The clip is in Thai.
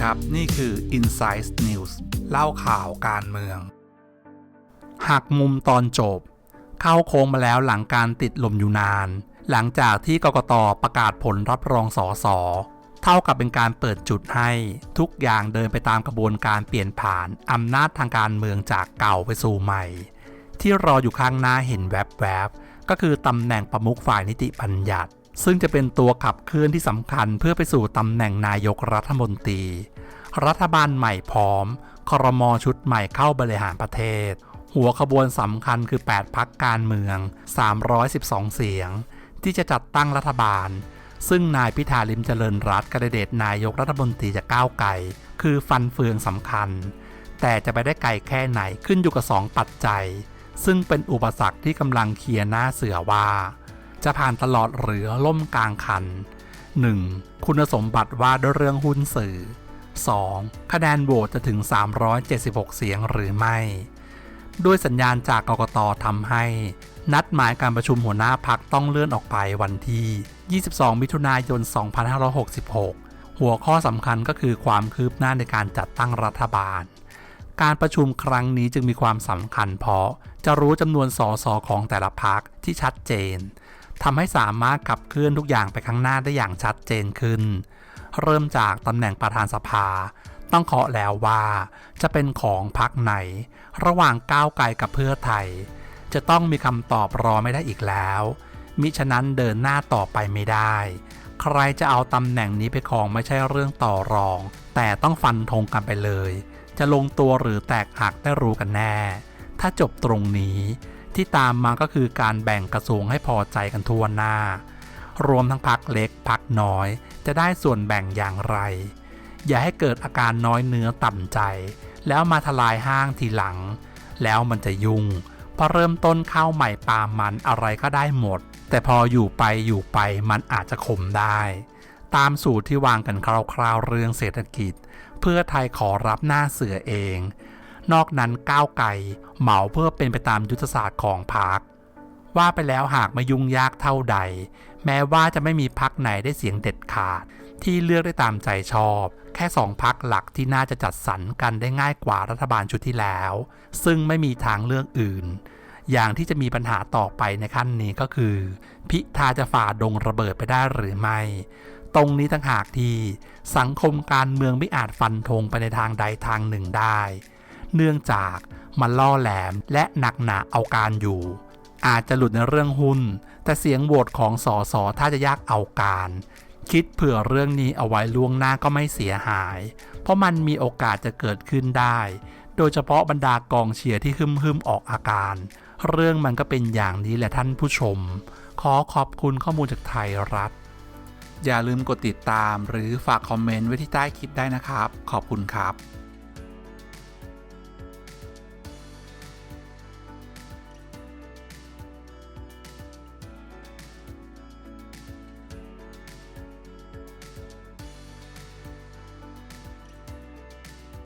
ครับ นี่คือ Insight News เล่าข่าวการเมือง หักมุมตอนจบ เข้าโค้งมาแล้วหลังการติดลมอยู่นาน หลังจากที่กกตประกาศผลรับรองสอสอเท่ากับเป็นการเปิดจุดให้ทุกอย่างเดินไปตามกระบวนการเปลี่ยนผ่านอำนาจทางการเมืองจากเก่าไปสู่ใหม่ ที่รออยู่ข้างหน้าเห็นแวบๆ ก็คือตำแหน่งประมุขฝ่ายนิติบัญญัติ ซึ่งจะเป็นตัวขับเคลื่อนที่สำคัญเพื่อไปสู่ตำแหน่งนายกรัฐมนตรี รัฐบาลใหม่พร้อม ครมชุดใหม่เข้าบริหารประเทศ หัวขบวนสำคัญคือ 8พักการเมือง 312 เสียง ที่จะจัดตั้งรัฐบาล ซึ่งนายพิธาลิมเจริญรัตน์กระเดชนายกรัฐมนตรีจะก้าวไกลคือฟันเฟืองสำคัญ แต่จะไปได้ไกลแค่ไหนขึ้นอยู่กับ 2 ปัจจัย ซึ่งเป็นอุปสรรคที่กำลังเคลียร์หน้าเสือว่า จะผ่านตลอดหรือล่มกลางคัน 1. คุณสมบัติว่าด้วยเรื่องหุ้นสื่อ 2. คะแนนโหวตจะถึง 376 เสียงหรือไม่ ด้วยสัญญาณจากกกตทำให้ นัดหมายการประชุมหัวหน้าพักต้องเลื่อนออกไปวันที่ 22 มิถุนายน 2566 หัวข้อสำคัญก็คือความคืบหน้าในการจัดตั้งรัฐบาล การประชุมครั้งนี้จึงมีความสำคัญเพราะจะรู้จำนวนสสของแต่ละพักที่ชัดเจน ทำให้สามารถขับเคลื่อนทุกอย่างไปข้างหน้าได้อย่างชัดเจนขึ้น เริ่มจากตำแหน่งประธานสภา ต้องเคาะแล้วว่าจะเป็นของพักไหน ระหว่างก้าวไกลกับเพื่อไทย จะต้องมีคำตอบรอไม่ได้อีกแล้ว มิฉะนั้นเดินหน้าต่อไปไม่ได้ ใครจะเอาตำแหน่งนี้ไปครองไม่ใช่เรื่องต่อรอง แต่ต้องฟันธงกันไปเลย จะลงตัวหรือแตกหักได้รู้กันแน่ ถ้าจบตรงนี้ ที่ตามมาก็คือการแบ่งกระทรวงให้พอใจกันทั่วหน้า รวมทั้งพักเล็กพักน้อย จะได้ส่วนแบ่งอย่างไร อย่าให้เกิดอาการน้อยเนื้อต่ำใจ แล้วมาทลายห้างทีหลัง แล้วมันจะยุ่งพอเริ่มต้นเข้าใหม่ปามันอะไรก็ได้หมด แต่พออยู่ไปอยู่ไปมันอาจจะขมได้ ตามสูตรที่วางกันคร่าวๆเรื่องเศรษฐกิจ เพื่อไทยขอรับหน้าเสือเอง นอกนั้นก้าวไกลเหมาเพื่อเป็นไปตามยุทธศาสตร์ของพรรคว่าไปแล้วหากม่ยุ่งยากเท่าใด แม้ว่าจะไม่มีพักไหนได้เสียงเด็ดขาด ที่เลือกได้ตามใจชอบ แค่สองพักหลักที่น่าจะจัดสรรกันได้ง่ายกว่ารัฐบาลชุดที่แล้ว ซึ่งไม่มีทางเลือกอื่น อย่างที่จะมีปัญหาต่อไปในขั้นนี้ก็คือ พิธาจะฝ่าดงระเบิดไปได้หรือไม่ ตรงนี้ต่างหากที่สังคมการเมืองไม่อาจฟันธงไปในทางใดทางหนึ่งได้ เนื่องจากมันล่อแหลมและหนักหนาเอาการอยู่ อาจจะหลุดในเรื่องหุ้น แต่เสียงโหวตของสอสอถ้าจะยากเอาการ คิดเผื่อเรื่องนี้เอาไว้ล่วงหน้าก็ไม่เสียหาย เพราะมันมีโอกาสจะเกิดขึ้นได้ โดยเฉพาะบรรดากองเชียร์ที่ฮึมฮึมออกอาการ เรื่องมันก็เป็นอย่างนี้แหละท่านผู้ชม ขอขอบคุณข้อมูลจากไทยรัฐ อย่าลืมกดติดตามหรือฝากคอมเมนต์ไว้ที่ใต้คลิปได้นะครับ ขอบคุณครับ